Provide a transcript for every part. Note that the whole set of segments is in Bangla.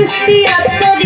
চিস্তিয়া তরিকা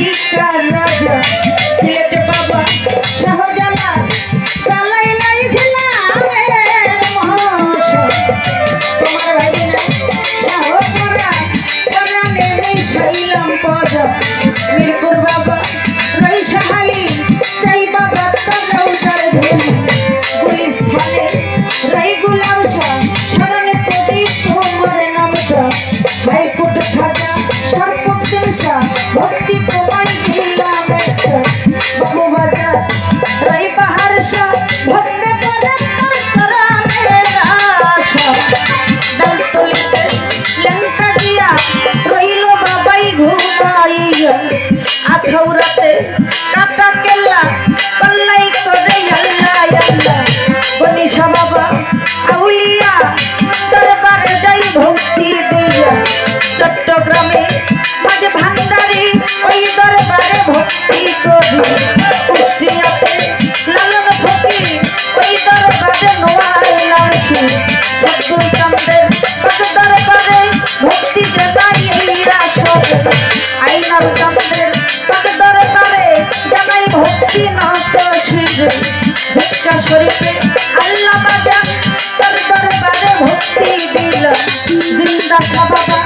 জিন্দা সাবাবা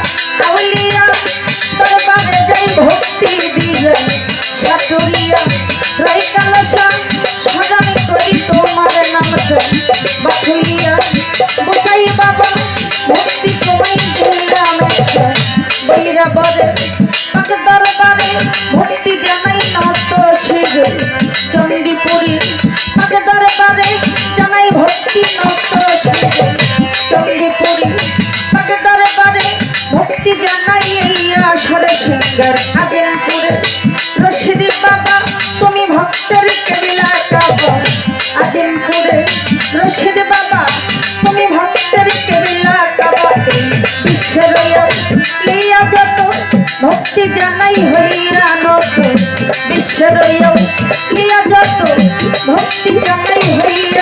আউলিয়া দরবারে যাই ভক্তি দিল সাটুরিয়া রাই কালসা সজানি করি তোমার নামটা বাথুলিয়া বুঝাই বাবা ভক্তি তোমায় দিলাম বৈরা বরে পাক দরবারে সিঙ্গার আজেনপুরে রশিদি বাবা, তুমি ভক্তের কেবিলা কাবা আজেনপুরে রশিদ বাবা, তুমি ভক্তের কেবিলা কাবা বিশ্বের লিয়া যত ভক্তি জানাই হইরা নত বিশ্বের লিয়া যত ভক্তি জানাই হইরা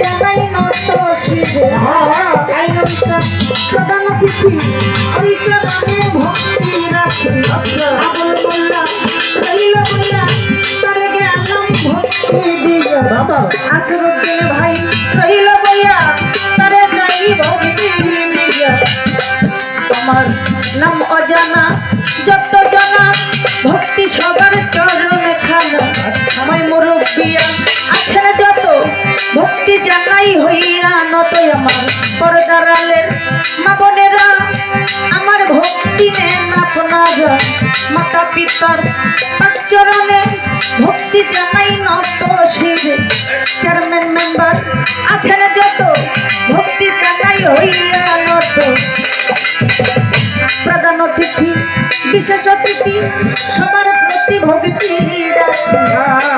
জানাই নত শিবে আইনটা প্রধান অতিথি ওই চরণে ভক্তি রাখি। আবুল মোল্লা রইল বইয়া তারে গেলাম ভক্তি দিয়া আসরুদ্দিন ভাই রইল বইয়া তারে যাই ভক্তি দিয়া তোমার নাম অজানা যত জানা ভক্তি সবার চরণ খানা। আমায় মুরব্বিয়া আছেন যত। ভক্তি জানাই হইয়া নত আমার পরদারালের মা বোনেরা, আমার ভক্তি নেন আপনারা মাতা পিতার চরণে ভক্তি জানাই নত শিব চেয়ারম্যান মেম্বার আছেন যত। ভক্তি জানাই হইয়া নত। প্রধান অতিথি, বিশেষ অতিথি, সবার প্রতি ভক্তি শিল্পী